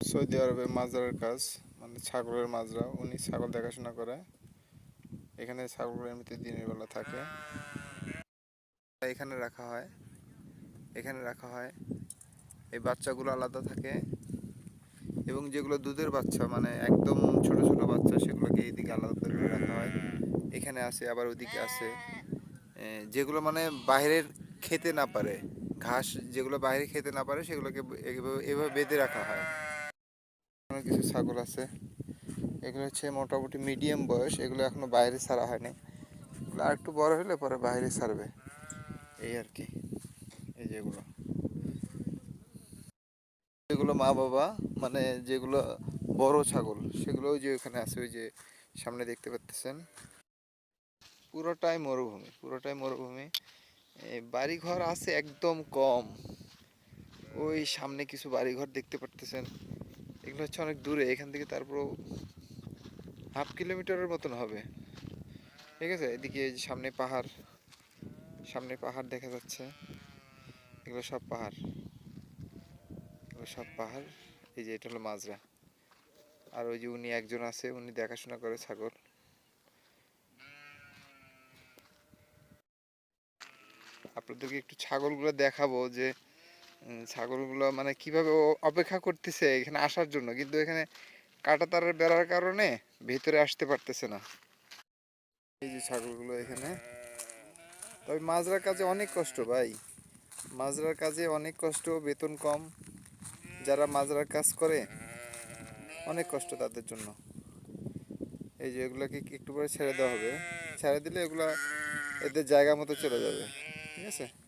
Saudi আরবে মাজরার কাজ মানে ছাগলের মাজরা, উনি ছাগল দেখাশোনা করে। এখানে ছাগল এমনিতে দিনের বেলা থাকে। এখানে রাখা হয়। এখানে রাখা হয়। এই বাচ্চাগুলো আলাদা থাকে। এবং যেগুলো দুধের বাচ্চা মানে একদম ছোট ছোট বাচ্চা, সেগুলোকে এইদিকে আলাদা করে রাখা হয়। এখানে আছে আবার ওদিকে আছে যেগুলো মানে বাইরের খেতে না পারে। ঘাস যেগুলো বাইরে খেতে না পারে, সেগুলোকে এভাবে এভাবে বেঁধে রাখা হয়। অনেক কিছু ছাগল আছে। এগুলো হচ্ছে মোটামুটি মিডিয়াম বয়স, এগুলো এখনও বাইরে ছাড়া হয়নি। এগুলো আর একটু বড় হলে পরে বাইরে ছাড়বে। এই আর কি। এই যেগুলো যেগুলো মা বাবা মানে যেগুলো বড় ছাগল সেগুলো যে ওখানে আছে, ওই যে সামনে দেখতে পাচ্ছেন পুরোটাই মরুভূমি পুরোটাই মরুভূমি। বাড়িঘর আছে একদম কম। ওই সামনে কিছু বাড়িঘর দেখতে পারতেছেন। এগুলো হচ্ছে অনেক দূরে, এখান থেকে তারপর হাফ কিলোমিটারের মতন হবে। ঠিক আছে? এদিকে সামনে পাহাড় সামনে পাহাড় দেখা যাচ্ছে। এগুলো সব পাহাড়। এগুলো সব পাহাড়। এই যে এটা হলো মাজরা। আর ওই যে উনি একজন আছে, উনি দেখাশোনা করে ছাগল। আপনাদেরকে একটু ছাগলগুলো দেখাবো যে ছাগলগুলো মানে কীভাবে অপেক্ষা করতেছে এখানে আসার জন্য? কিন্তু এখানে কাটা তারের বেড়ার কারণে ভিতরে আসতে পারতেছে না। এই যে ছাগলগুলো এখানে। তবে মাজরার কাজে অনেক কষ্ট ভাই। মাজরার কাজে অনেক কষ্ট, বেতন কম। যারা মাজরার কাজ করে, অনেক কষ্ট তাদের জন্য। এই যে এগুলোকে একটু পরে ছেড়ে দেওয়া হবে। ছেড়ে দিলে এগুলা এদের জায়গা মতো চলে যাবে। ঠিক আছে?